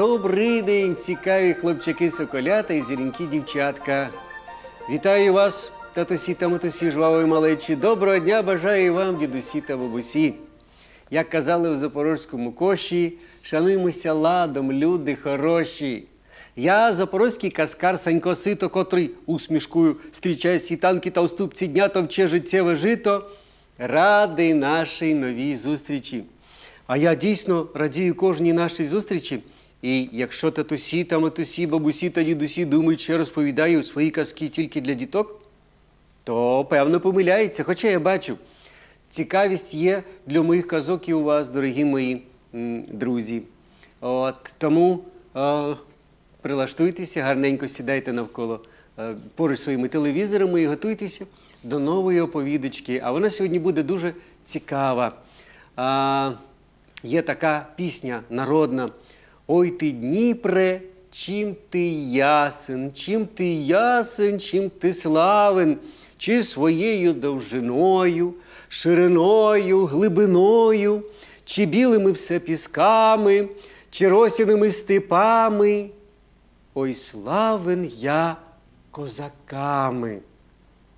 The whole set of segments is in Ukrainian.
Добрий день, цікаві хлопчаки соколята і зеленькі дівчатка. Вітаю вас, татусі та матусі, жвавої малечі. Доброго дня бажаю вам, дідусі та бабусі. Як казали в запорозькому коші, шануймося ладом, люди хороші. Я запорозький каскар Санько Сито, котрий усмішкою зустрічає світанки та уступці дня товче життєве жито, радий нашій новій зустрічі. А я дійсно радію кожній нашій зустрічі. І якщо татусі та матусі, бабусі та дідусі думають, що я розповідаю свої казки тільки для діток, то певно помиляється. Хоча я бачу, цікавість є для моїх казок і у вас, дорогі мої друзі. От, тому е, прилаштуйтеся, гарненько сідайте навколо е, поруч своїми телевізорами і готуйтеся до нової оповідочки. А вона сьогодні буде дуже цікава. А, є така пісня народна. Ой ти Дніпре, чим ти ясен, чим ти ясен, чим ти славен, чи своєю довжиною, шириною, глибиною, чи білими все пісками, чи росяними степами. Ой, славен я козаками,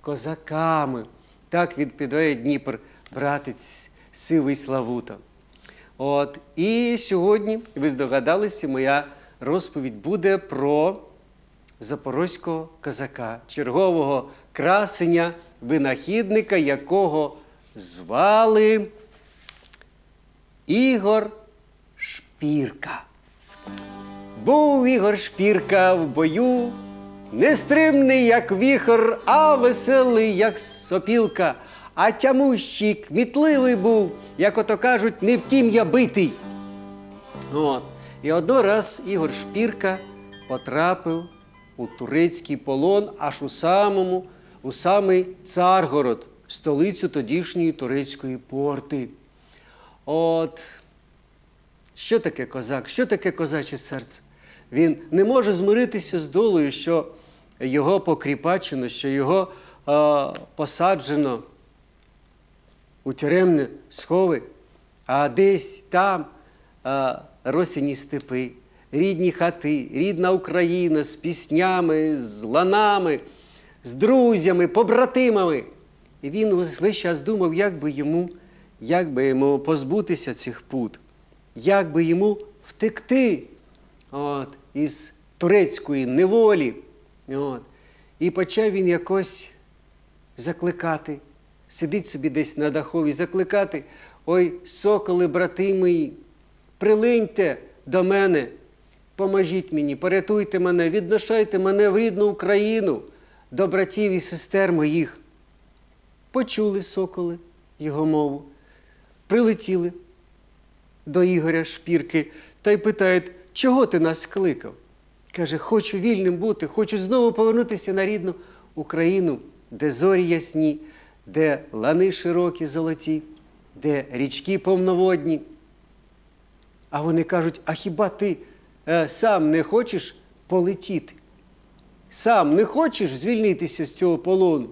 козаками. Так відповідає Дніпр, братець сивий Славута. От, і сьогодні, ви здогадалися, моя розповідь буде про запорозького козака, чергового красення, винахідника, якого звали Ігор Шпірка. Був Ігор Шпірка в бою, нестримний, як віхор, а веселий, як сопілка, а тямущий, кмітливий був, як ото кажуть, не втім я битий. От. І одно раз Ігор Шпірка потрапив у турецький полон аж у самому, у самий Царгород, столицю тодішньої турецької порти. От що таке козак? Що таке козаче серце? Він не може змиритися з долею, що його покріпачено, що його е, посаджено у тюремне схови, а десь там е, росяні степи, рідні хати, рідна Україна з піснями, з ланами, з друзями, побратимами. І він весь час думав, як би йому, як би йому позбутися цих пут, як би йому втекти от, із турецької неволі. От. І почав він якось закликати, сидить собі десь на дахові, закликати. Ой, соколи, брати мої, прилиньте до мене, поможіть мені, порятуйте мене, відношайте мене в рідну Україну, до братів і сестер моїх. Почули соколи його мову, прилетіли до Ігоря Шпірки та й питають, чого ти нас кликав? Каже, хочу вільним бути, хочу знову повернутися на рідну Україну, де зорі ясні, де лани широкі золоті, де річки повноводні. А вони кажуть: а хіба ти е, сам не хочеш полетіти? Сам не хочеш звільнитися з цього полону?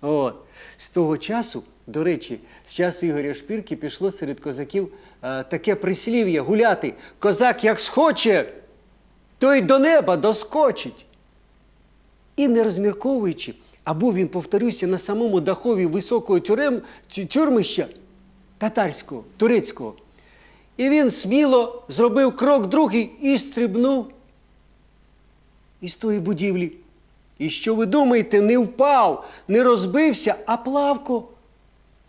От. З того часу, до речі, з часу Ігоря Шпірки пішло серед козаків е, таке прислів'я гуляти. Козак як схоче, то й до неба доскочить. І не розмірковуючи, а був він, повторюся, на самому дахові високого тюрем, тюрмища татарського, турецького. І він сміло зробив крок другий і стрибнув із тої будівлі. І що ви думаєте, не впав, не розбився, а плавко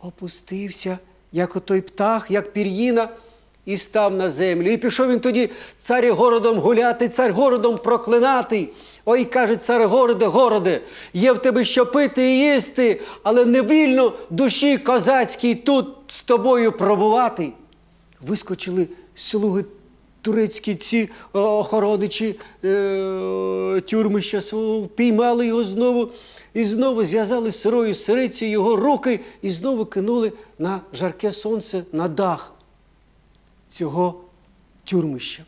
опустився, як отой птах, як пір'їна, і став на землю. І пішов він тоді царі городом гуляти, цар городом проклинати. Ой, каже, цар городе, городе, є в тебе що пити і їсти, але не вільно душі козацькій тут з тобою пробувати. Вискочили слуги турецькі ці охородичі е, тюрмища свого, впіймали його знову і знову зв'язали сирою сириці його руки і знову кинули на жарке сонце на дах цього тюрмища.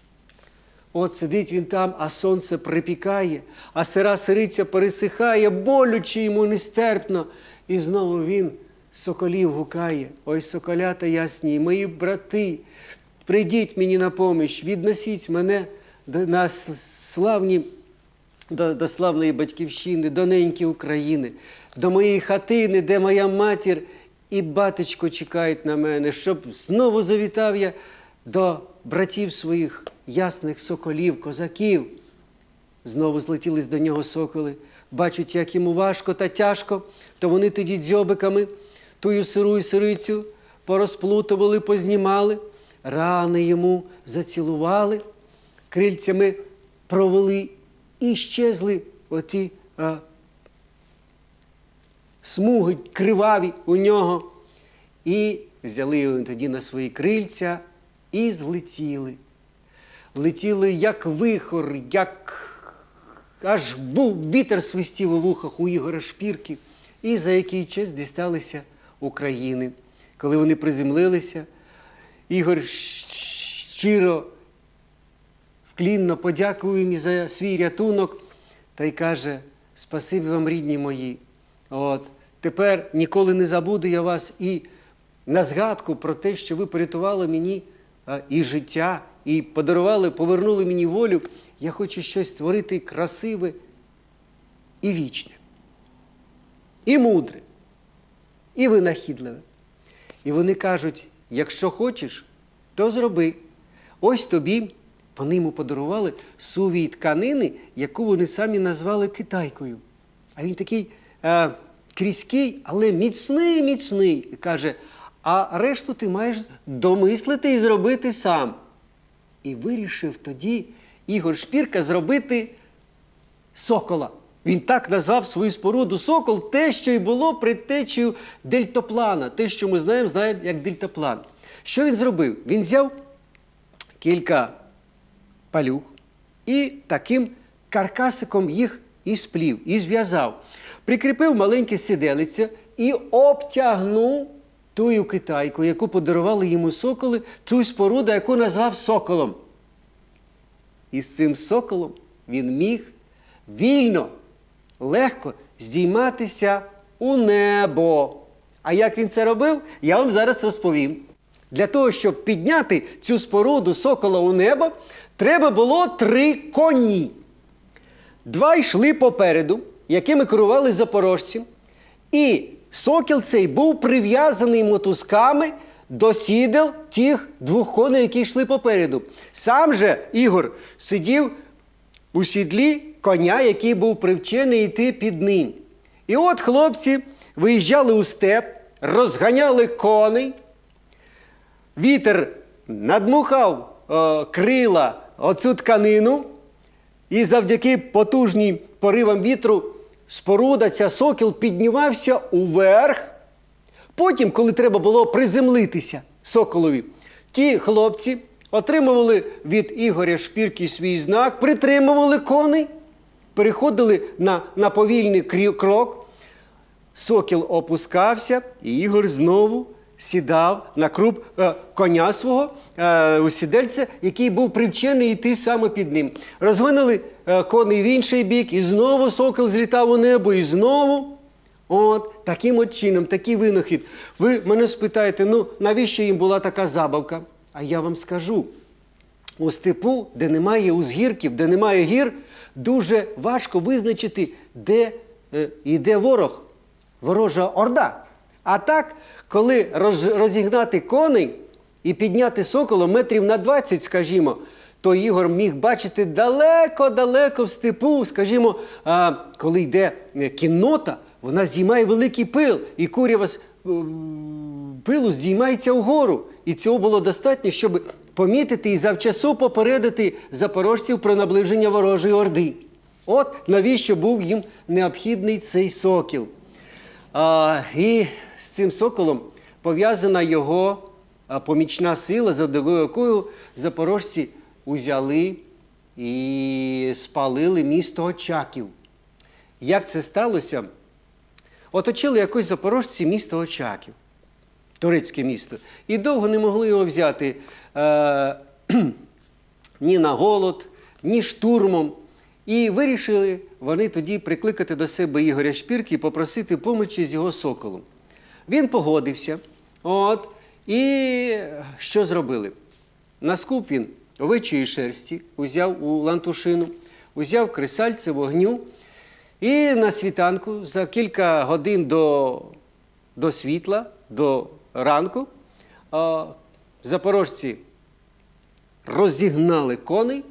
От сидить він там, а сонце припікає, а сира сириця пересихає, болюче йому нестерпно. І знову він соколів гукає. Ой, соколята ясні, мої брати, прийдіть мені на поміч, відносіть мене на славні, до, до славної батьківщини, до неньки України, до моєї хатини, де моя матір і батечко чекають на мене, щоб знову завітав я до братів своїх ясних соколів, козаків. Знову злетілись до нього соколи, бачать, як йому важко та тяжко, то вони тоді дзьобиками тую сиру і сирицю порозплутували, познімали, рани йому зацілували, крильцями провели і щезли оті а, смуги криваві у нього. І взяли його тоді на свої крильця і злетіли. Летіли як вихор, як аж вітер свистів у вухах у Ігоря Шпірки, і за який час дісталися України. Коли вони приземлилися, Ігор щиро вклінно подякував їм за свій рятунок та й каже: Спасибі вам, рідні мої. От, тепер ніколи не забуду я вас і на згадку про те, що ви порятували мені і життя, і подарували, повернули мені волю. Я хочу щось створити красиве і вічне, і мудре, і винахідливе. І вони кажуть: якщо хочеш, то зроби. Ось тобі вони йому подарували сувій тканини, яку вони самі назвали китайкою. А він такий е, крізький, але міцний, міцний. І каже: а решту ти маєш домислити і зробити сам. І вирішив тоді Ігор Шпірка зробити сокола. Він так назвав свою споруду сокол, те, що й було предтечею дельтаплана, те, що ми знаємо, знаємо як дельтаплан. Що він зробив? Він взяв кілька палюх і таким каркасиком їх і сплів, і зв'язав. Прикріпив маленьке сиделиця і обтягнув тую китайку, яку подарували йому соколи, ту споруду, яку назвав соколом. І з цим соколом він міг вільно, легко здійматися у небо. А як він це робив, я вам зараз розповім. Для того, щоб підняти цю споруду сокола у небо, треба було три коні. Два йшли попереду, якими керували запорожці. І сокіл цей був прив'язаний мотузками до сідел тих двох коней, які йшли попереду. Сам же Ігор сидів у сідлі коня, який був привчений йти під ним. І от хлопці виїжджали у степ, розганяли коней. Вітер надмухав е, крила оцю тканину, і завдяки потужнім поривам вітру споруда, ця сокіл піднімався уверх. Потім, коли треба було приземлитися соколові, ті хлопці отримували від Ігоря Шпірки свій знак, притримували коней, переходили на, на повільний крок. Сокіл опускався, і Ігор знову сідав на круп е, коня свого е, у сідельця, який був привчений йти саме під ним. Розгонили е, коней в інший бік, і знову сокіл злітав у небо, і знову. От таким от чином, такий винахід. Ви мене спитаєте, ну навіщо їм була така забавка? А я вам скажу: у степу, де немає узгірків, де немає гір, дуже важко визначити, де йде ворог, ворожа орда. А так, коли розігнати коней і підняти соколо метрів на 20, скажімо, то Ігор міг бачити далеко-далеко в степу, скажімо, коли йде е, кіннота, вона здіймає великий пил, і курява е, пилу здіймається вгору. І цього було достатньо, щоб помітити і завчасу попередити запорожців про наближення ворожої орди. От навіщо був їм необхідний цей сокіл. І з цим соколом пов'язана його помічна сила, за якою запорожці узяли і спалили місто Очаків. Як це сталося? Оточили якось запорожці місто Очаків, турецьке місто, і довго не могли його взяти е, ні на голод, ні штурмом. І вирішили вони тоді прикликати до себе Ігоря Шпірки і попросити помочі з його соколом. Він погодився. От, і що зробили? На скуп він овечої шерсті узяв у лантушину, узяв кресальце вогню і на світанку за кілька годин до, до світла, до ранку, а, запорожці розігнали коней,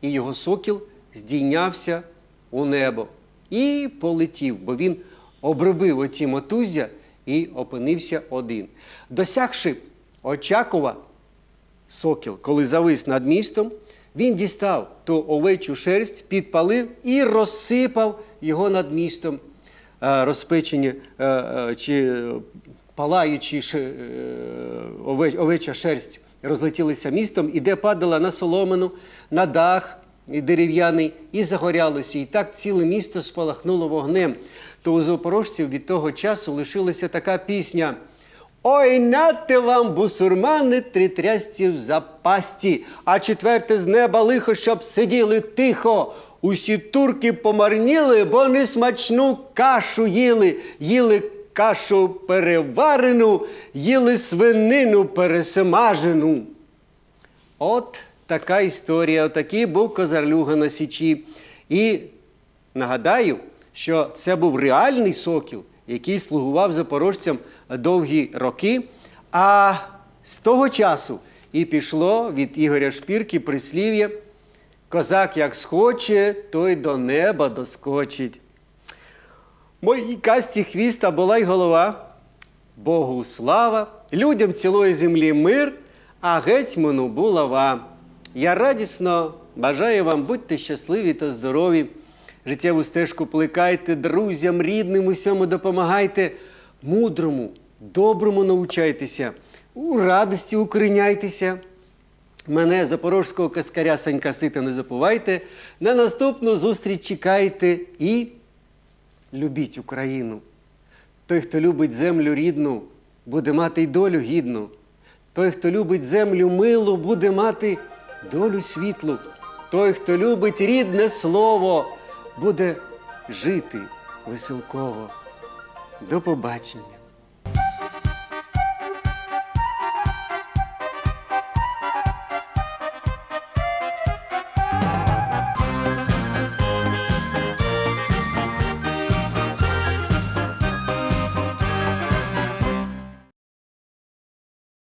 і його сокіл здійнявся у небо і полетів, бо він обробив оті мотузя і опинився один. Досягши Очакова, сокіл, коли завис над містом, він дістав ту овечу шерсть, підпалив і розсипав його над містом. Е, Розпечені е, е, чи ове- овеча шерсть розлетілися містом, і де падала на соломину, на дах і дерев'яний, і загорялося. І так ціле місто спалахнуло вогнем. То у запорожців від того часу лишилася така пісня. Ой, нате вам, бусурмани, три трясці в запасті, а четверте з неба лихо, щоб сиділи тихо. Усі турки помарніли, бо несмачну кашу їли, їли кашу переварену, їли свинину пересмажену. От така історія, отакий був Козарлюга на Січі. І нагадаю, що це був реальний сокіл, який слугував запорожцям довгі роки. А з того часу і пішло від Ігоря Шпірки прислів'я Козак як схоче, той до неба доскочить. Моїй касті хвіста була й голова. Богу слава, людям цілої землі мир, а гетьману булава. Я радісно бажаю вам, будьте щасливі та здорові. Життєву стежку плекайте, друзям, рідним, усьому допомагайте, мудрому, доброму научайтеся, у радості укоріняйтеся. Мене, запорожського каскаря Санька Сита, не забувайте. На наступну зустріч чекайте і любіть Україну. Той, хто любить землю рідну, буде мати й долю гідну. Той, хто любить землю милу, буде мати долю світлу. Той, хто любить рідне слово, буде жити веселково. До побачення.